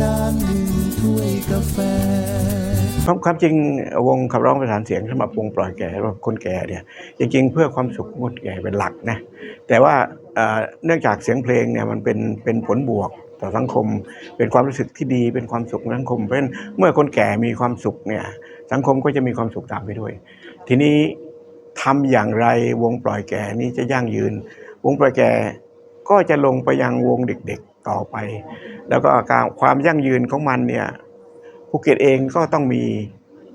การหนึ่งถ้วยกาแฟความความจริงวงขับร้องประสานเสียงสำหรับวงปล่อยแก่สำหรับคนแก่เนี่ยจริงๆ เพื่อความสุขของคนแก่เป็นหลักนะแต่ว่าเนื่องจากเสียงเพลงเนี่ยมันเป็นเป็นผลบวกต่อสังคม เป็นความรู้สึกที่ดีเป็นความสุขสังคมเพราะฉะนั้นเมื่อคนแก่มีความสุขเนี่ยสังคมก็จะมีความสุขตามไปด้วย ทีนี้ทำอย่างไรวงปล่อยแก่นี้จะยั่งยืน วงปล่อยแก่ก็จะลงไปยังวงเด็กๆ ต่อไป แล้วก็การความยั่งยืนของมันเนี่ยภูเก็ตเองก็ต้องมี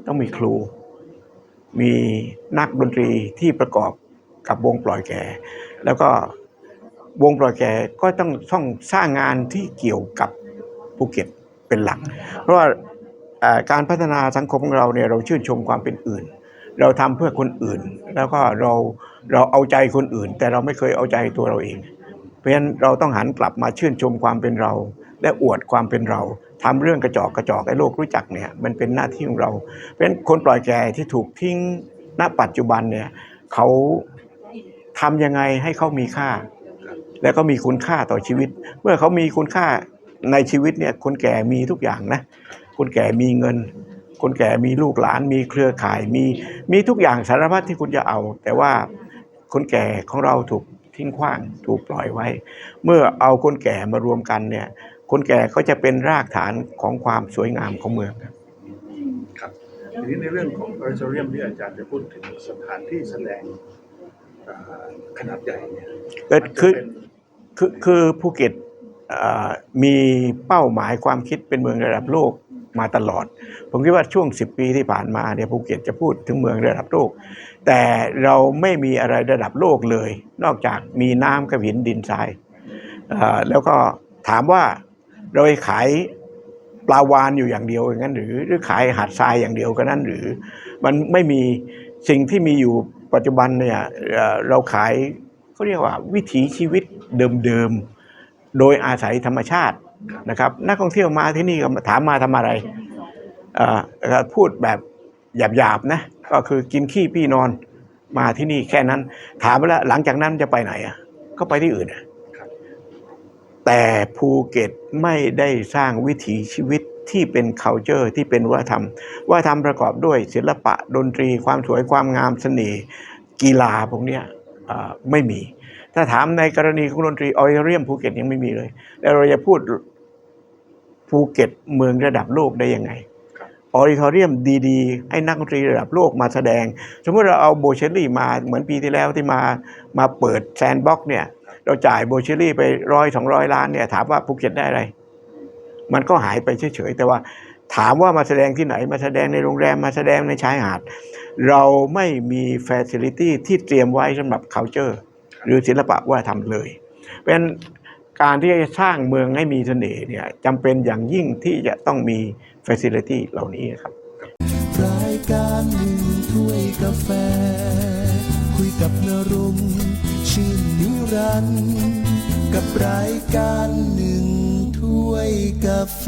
ต้องมีครู มีนักดนตรีที่ประกอบกับวงปล่อยแก่ แล้วก็วงปล่อยแก่ก็ต้องต้องสร้างงานที่เกี่ยวกับภูเก็ตเป็นหลัก เพราะว่าการพัฒนาสังคมของเราเนี่ยเราชื่นชมความเป็นอื่น เราทำเพื่อคนอื่น แล้วก็เราเราเอาใจคนอื่น แต่เราไม่เคยเอาใจตัวเราเอง เพราะฉะนั้นเราต้องหันกลับมาชื่นชมความเป็นเรา และอวดความเป็นเราทำเรื่องกระจอกกระจอกให้โลกรู้จักเนี่ยมันเป็นหน้าที่ของเรา เพราะฉะนั้นคนปล่อยแก่ที่ถูกทิ้งณปัจจุบันเนี่ยเขาทำยังไงให้เขามีค่า และก็มีคุณค่าต่อชีวิต เมื่อเขามีคุณค่าในชีวิตเนี่ยคนแก่มีทุกอย่างนะคนแก่มีเงิน คนแก่มีลูกหลาน มีเครือข่ายมีมีทุกอย่างสารพัดที่คุณจะเอา แต่ว่าคนแก่ของเราถูก ทิ้งขว้างถูกปล่อยไว้ เมื่อเอาคนแก่มารวมกันเนี่ย คนแก่ก็จะเป็นรากฐานของความสวยงามของเมืองครับครับทีนี้ในเรื่องของออริเรียมที่อาจารย์จะพูดถึงสถานที่แสดงอ่าขนาดใหญ่เนี่ยก็คือมันจะเป็นคือคือภูเก็ตเอ่อมีเป้าหมายความคิดเป็นเมืองระดับโลก มาตลอด ผมคิดว่าช่วง 10 ปีที่ผ่านมาเนี่ยภูเก็ตจะพูดถึงเมืองระดับโลก แต่เราไม่มีอะไรระดับโลกเลย นอกจากมีน้ำกับหินดินทรายแล้วก็ถามว่าเราขายปลาวานอยู่อย่างเดียวอย่างนั้นหรือหรือขายหาดทรายอย่างเดียวกันนั้นหรือ มันไม่มีสิ่งที่มีอยู่ปัจจุบันเนี่ยเราขายเขาเรียกว่าวิถีชีวิตเดิมๆ โดยอาศัยธรรมชาติ นะครับ นักท่องเที่ยวมาที่นี่ก็ถามมาทำอะไรเอ่อแล้วพูดแบบหยาบๆนะก็คือกินขี้พี่นอนมาที่นี่แค่นั้น ถามไปแล้วหลังจากนั้นจะไปไหนอะ ก็ไปที่อื่นอะแต่ภูเก็ตไม่ได้สร้างวิถีชีวิตที่เป็น culture ที่เป็นวัฒนธรรมวัฒนธรรมประกอบด้วยศิลปะดนตรี ความสวยความงามเสน่ห์กีฬาพวกเนี้ยเอ่อไม่มี ถ้าถามในกรณีของดนตรีออเรียมภูเก็ตยังไม่มีเลย แล้วเราจะพูด ภูเก็ตเมืองระดับโลกได้ยังไงครับออริทอเรียมดีๆ ให้นักดนตรีระดับโลกมาแสดง สมมติเราเอาโบเชลลี่มาเหมือนปีที่แล้วที่มามาเปิดแซนด์บ็อกเนี่ย เราจ่ายโบเชลลี่ไปร้อยสองร้อยล้านเนี่ยถามว่าภูเก็ตได้อะไร มันก็หายไปเฉยๆ แต่ว่าถามว่ามาแสดงที่ไหนมาแสดงในโรงแรมมาแสดงในชายหาด เราไม่มีฟ a ซิลิตี้ที่เตรียมไว้สำหรับ culture หรือศิลปะวัฒนธรรมเลย เพราะฉะนั้น การที่จะสร้างเมืองให้มีเสน่ห์เนี่ยจำเป็นอย่างยิ่งที่จะต้องมีเฟสิลิตี้เหล่านี้ครับรายการหนึ่งถ้วยกาแฟ คุยกับนรงค์ชื่นนิรันด์กับรายการหนึ่งถ้วยกาแฟ